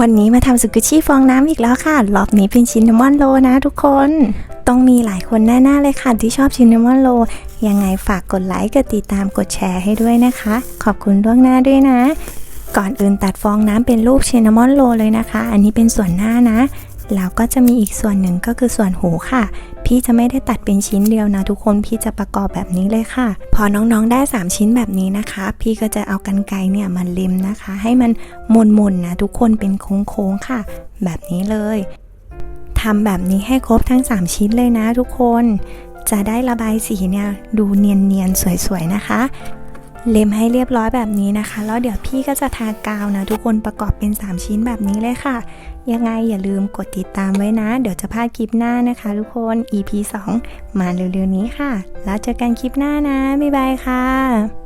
วันนี้มาทำสุกุชี่ฟองน้ำอีกแล้วค่ะ รอบนี้เป็นชินนามอนโลนะทุกคน ต้องมีหลายคนแน่ๆเลยค่ะ ที่ชอบชินนามอนโล ยังไงฝากกดไลค์ กดติดตาม กดแชร์ให้ด้วยนะคะ ขอบคุณล่วงหน้าด้วยนะ ก่อนอื่นตัดฟองน้ำเป็นรูปชินนามอนโลเลยนะคะ อันนี้เป็นส่วนหน้านะ แล้วก็จะมีอีกส่วนหนึ่งก็คือส่วนหูค่ะ พี่จะไม่ได้ตัดเป็นชิ้นเดียวนะทุกคนพี่จะประกอบแบบนี้เลยค่ะ พอน้องๆได้ 3 ชิ้นแบบนี้นะคะ พี่ก็จะเอากันไกรเนี่ยมาเล็มนะคะ ให้มันมนๆนะทุกคนเป็นโค้งๆค่ะ แบบนี้เลยทำแบบนี้ให้ครบทั้ง 3 ชิ้นเลยนะทุกคน จะได้ระบายสีเนี่ยดูเนียนๆสวยๆนะคะ เล็มให้เรียบร้อยแบบนี้นะคะ แล้วเดี๋ยวพี่ก็จะทากาวนะ ทุกคนประกอบเป็น 3 ชิ้นแบบนี้เลยค่ะ ยังไงอย่าลืมกดติดตามไว้นะ เดี๋ยวจะพลาดคลิปหน้านะคะ ทุกคน EP 2 มาเร็วๆนี้ค่ะ แล้วเจอกันคลิปหน้านะ บ๊ายบายค่ะ